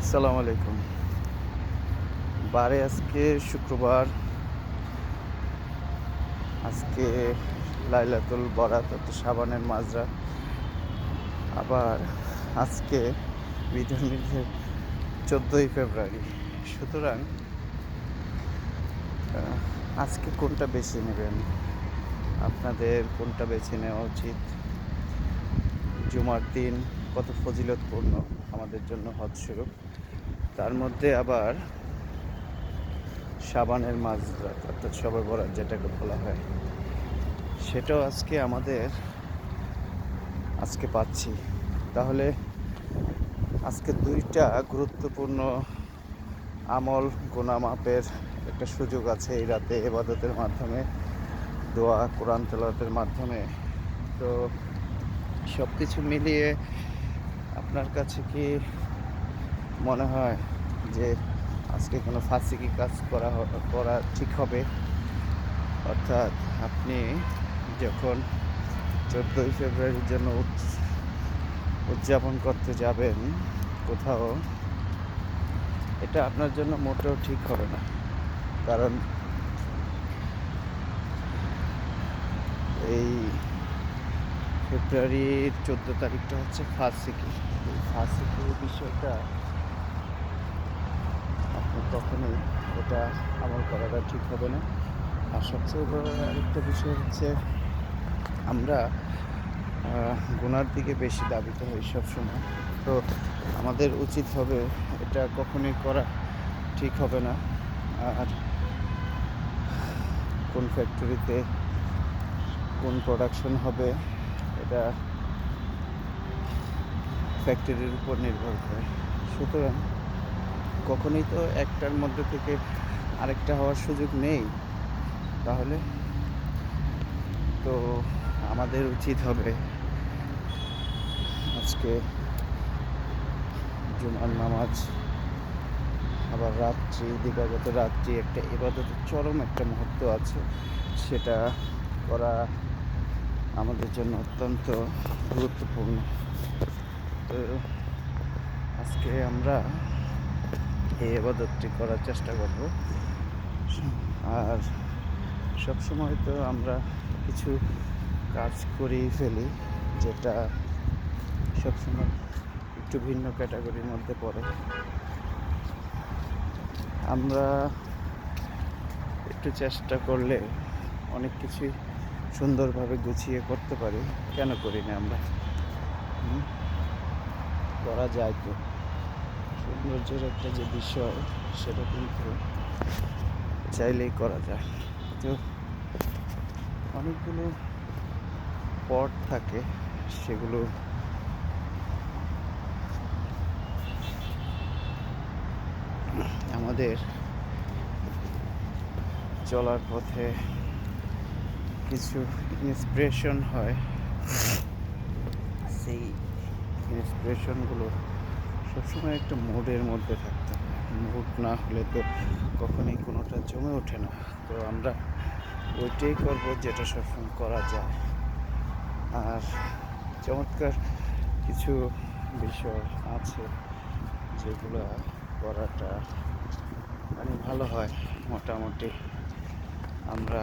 আসসালামু আলাইকুম। বারে আজকে শুক্রবার। আজকে লাইলাতুল বরাত অর্থাৎ সাবানের মাজরা। আবার আজকে বিধানের চোদ্দোই ফেব্রুয়ারি। সুতরাং আজকে কোনটা বেছে নেবেন? আপনাদের কোনটা বেছে নেওয়া উচিত? জুমার দিন কত ফজিলতপূর্ণ? আমাদের জন্য হজ স্বরূপ তার মধ্যে আবার সাবানের মাছ অর্থাৎ সবে বরাত যেটাকে বলা হয়। সেটাও আজকে আমাদের, আজকে পাচ্ছি। তাহলে আজকে দুইটা গুরুত্বপূর্ণ আমল, গোনামাপের একটা সুযোগ আছে এই রাতে এবাদতের মাধ্যমে, দোয়া, কোরআন তেলাওয়াতের মাধ্যমে। তো সব কিছু মিলিয়ে আপনার কাছে কি মনে হয় যে আজকে কোনো ফাঁসিকি কাজ করা করা ঠিক হবে? অর্থাৎ আপনি যখন চোদ্দোই ফেব্রুয়ারির জন্য উদযাপন করতে যাবেন কোথাও, এটা আপনার জন্য মোটেও ঠিক হবে না। কারণ এই ফেব্রুয়ারির চোদ্দ তারিখটা হচ্ছে ফার্সিকি এই ফার্সিকি বিষয়টা আপনি কখনোই এটা আমল করাটা ঠিক হবে না। আর সবচেয়ে বড় আরেকটা বিষয় হচ্ছে আমরা গুনার দিকে বেশি দাবিত হই সবসময়। তো আমাদের উচিত হবে এটা কখনোই করা ঠিক হবে না। আর কোন ফ্যাক্টরিতে কোন প্রোডাকশন হবে এটা ফ্যাক্টরির উপর নির্ভর করে। সুতরাং কখনোই তো একটার মধ্যে থেকে আরেকটা হওয়ার সুযোগ নেই। তাহলে তো আমাদের উচিত হবে আজকে জুমার নামাজ, আবার রাত্রি, দিবাগত রাত্রি, একটা এবাদতের চরম একটা মুহূর্ত আছে। সেটা করা আমাদের জন্য অত্যন্ত গুরুত্বপূর্ণ। তো আজকে আমরা এই আবাদতটি করার চেষ্টা করব। আর সব সময় তো আমরা কিছু কাজ করেই ফেলি, যেটা সবসময় একটু ভিন্ন ক্যাটাগরির মধ্যে পড়ে। আমরা একটু চেষ্টা করলে অনেক কিছুই সুন্দরভাবে গুছিয়ে করতে পারি। কেন করি না আমরা? করা যায় তো। সৌন্দর্যের একটা যে বিষয়, সেটা কিন্তু চাইলেই করা যায়। তো অনেকগুলো পট থাকে, সেগুলো আমাদের চলার পথে কিছু ইন্সপিরেশন হয়। সেই ইন্সপিরেশনগুলো সবসময় একটা মুডের মধ্যে থাকতে হয়। মুড না হলে তো কখনোই কোনোটা জমে ওঠে না। তো আমরা ওইটাই করব যেটা সবসময় করা যায়। আর চমৎকার কিছু বিষয় আছে যেগুলো করাটা মানে ভালো হয়। মোটামুটি আমরা